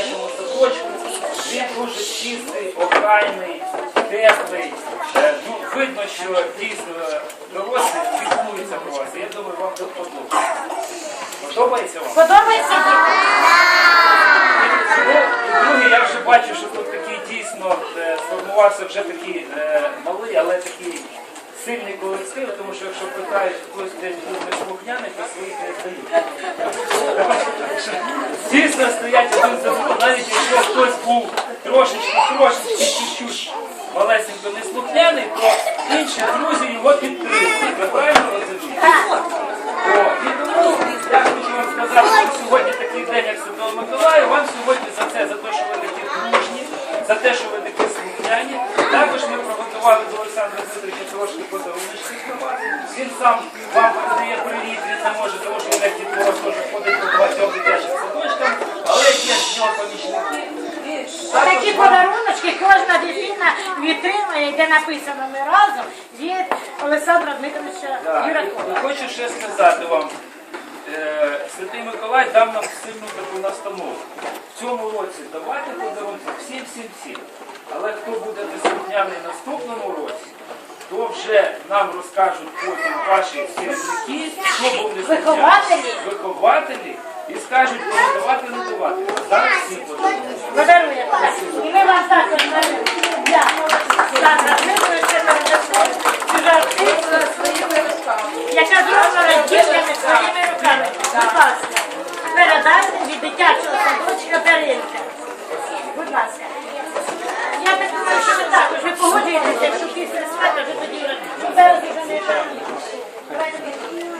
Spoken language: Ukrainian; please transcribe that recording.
дитячому садочку. Він дуже чистий, охайний, теплий. Е, Ну, видно, що дійсно дорослі піклуються про вас. Я думаю, вам тут подобається. Подобається вам? Подобається? Ну, друге, я вже бачу, що тут такий дійсно е, сформувався вже такий е, малий, але такий сильний колектив, тому що якщо питають, хтось десь був неслухняний, то своїх не здають. Що Дійсно стоять один за другим, навіть якщо хтось був трошечки, трошечки, чуть-чуть малесенько неслухняний, то інші друзі його підтримують. Ви правильно розумієте? І тому я хочу вам сказати, що сьогодні такий день, як Святого Миколая, вам сьогодні за це, за те, що ви такі дружні, за те, що ви такі слухняні. Також ми приготували до Олександра Дмитровича трошки подаруночки сховати. Він сам вам передає привіт, він не може, тому що він як дітвора подаруночки кожна дитина відтримує, де написано ми разом від Олександра Дмитровича Юракова. Хочу ще сказати вам, е, Святий Миколай дав нам сильну таку настанову. В цьому році давайте подарунки всім, всім, всім. Але хто буде неслухняний в наступному році, то вже нам розкажуть потім ваші керівники, хто був. Вихователі. Вихователі і скажуть, коли давати, не давати. Зараз всі подарунки. Будь ласка, передайте від дитячого садочка Беринка.